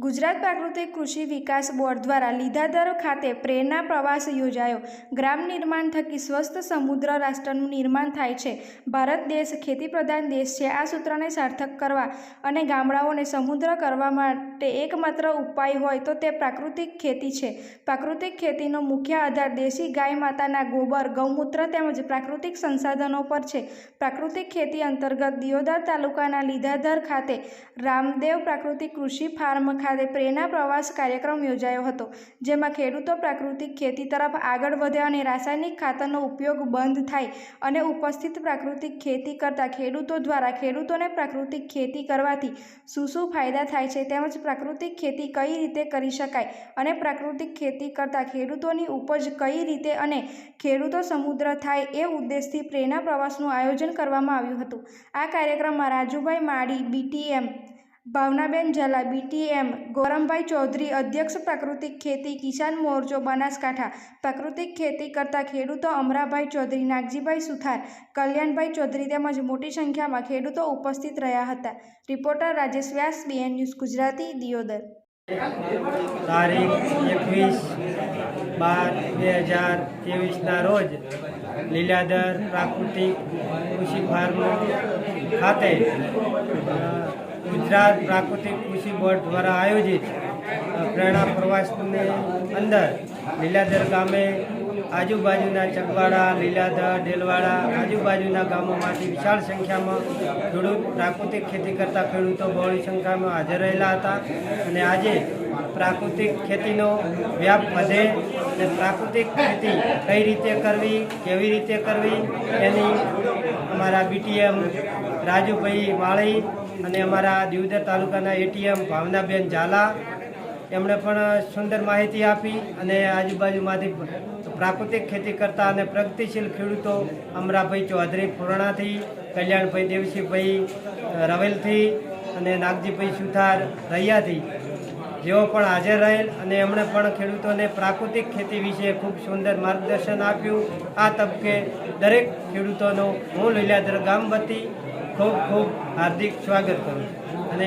ગુજરાત પ્રાકૃતિક કૃષિ વિકાસ બોર્ડ દ્વારા લીધાધરો ખાતે પ્રેરણા પ્રવાસ યોજાયો. ગ્રામ નિર્માણ થકી સ્વસ્થ સમુદ્ર રાષ્ટ્રનું નિર્માણ થાય છે. ભારત દેશ ખેતી પ્રધાન દેશ છે. આ સૂત્રને સાર્થક કરવા અને ગામડાઓને સમુદ્ર કરવા માટે એકમાત્ર ઉપાય હોય તો તે પ્રાકૃતિક ખેતી છે. પ્રાકૃતિક ખેતીનો મુખ્ય આધાર દેશી ગાય માતાના ગોબર, ગૌમૂત્ર તેમજ પ્રાકૃતિક સંસાધનો પર છે. પ્રાકૃતિક ખેતી અંતર્ગત દિયોદર તાલુકાના લીધાધર ખાતે રામદેવ પ્રાકૃતિક કૃષિ ફાર્મ ખાતે પ્રેરણા પ્રવાસ કાર્યક્રમ યોજાયો હતો, જેમાં ખેડૂતો પ્રાકૃતિક ખેતી તરફ આગળ વધે અને રાસાયણિક ખાતરનો ઉપયોગ બંધ થાય અને ઉપસ્થિત પ્રાકૃતિક ખેતી કરતા ખેડૂતો દ્વારા ખેડૂતોને પ્રાકૃતિક ખેતી કરવાથી શું શું ફાયદા થાય છે તેમજ પ્રાકૃતિક ખેતી કઈ રીતે કરી શકાય અને પ્રાકૃતિક ખેતી કરતા ખેડૂતોની ઉપજ કઈ રીતે અને ખેડૂતો સમુદ્ર થાય એ ઉદ્દેશથી પ્રેરણા પ્રવાસનું આયોજન કરવામાં આવ્યું હતું. આ કાર્યક્રમમાં રાજુભાઈ માળી બીટીએમ ભાવનાબેન ઝાલા બીટીએમ ગોરમભાઈ ચૌધરી, અધ્યક્ષ પ્રાકૃતિક ખેતી, કિસાન મોરચો, બનાસકાંઠા. પ્રાકૃતિક ખેતી કરતા ખેડૂતો અમરાભાઈ ચૌધરી, નાગજીભાઈ સુથાર, કલ્યાણભાઈ ચૌધરી તેમજ મોટી સંખ્યામાં ખેડૂતો ઉપસ્થિત રહ્યા હતા. Reporter Rajesh Vyas BN news Gujarati, Deodar. તારીખ એકવીસ બાર બે હજાર ત્રેવીસના રોજ લીલાધર પ્રાકૃતિક કૃષિ ફાર્મ ખાતે ગુજરાત પ્રાકૃતિક કૃષિ બોર્ડ દ્વારા આયોજિત પ્રેરણા પ્રવાસની અંદર લીલાધર ગામે, આજુબાજુના ચકવાડા, લીલાધર, ડેલવાડા, આજુબાજુના ગામોમાંથી વિશાળ સંખ્યામાં ખેડૂત પ્રાકૃતિક ખેતી કરતા ખેડૂતો બહોળી સંખ્યામાં હાજર રહેલા હતા અને આજે પ્રાકૃતિક ખેતીનો વ્યાપ વધે અને પ્રાકૃતિક ખેતી કઈ રીતે કરવી, કેવી રીતે કરવી, એની અમારા બીટીએમ રાજુભાઈ માળી અને અમારા દિવદર તાલુકાના એટીએમ ભાવનાબેન ઝાલા, એમણે પણ સુંદર માહિતી આપી અને આજુબાજુમાંથી પ્રાકૃતિક ખેતી કરતા અને પ્રગતિશીલ ખેડૂતો અમરાભાઈ ચૌધરી પૂર્ણાથી, કલ્યાણભાઈ દેવસિંહભાઈ રવેલથી અને નાગજીભાઈ સુથાર રૈયાથી જેઓ પણ હાજર રહેલ અને એમણે પણ ખેડૂતોને પ્રાકૃતિક ખેતી વિશે ખૂબ સુંદર માર્ગદર્શન આપ્યું. આ તબકે દરેક ખેડૂતોનો હું લીલાધર ગામ વતી ખૂબ ખૂબ હાર્દિક સ્વાગત કરું અને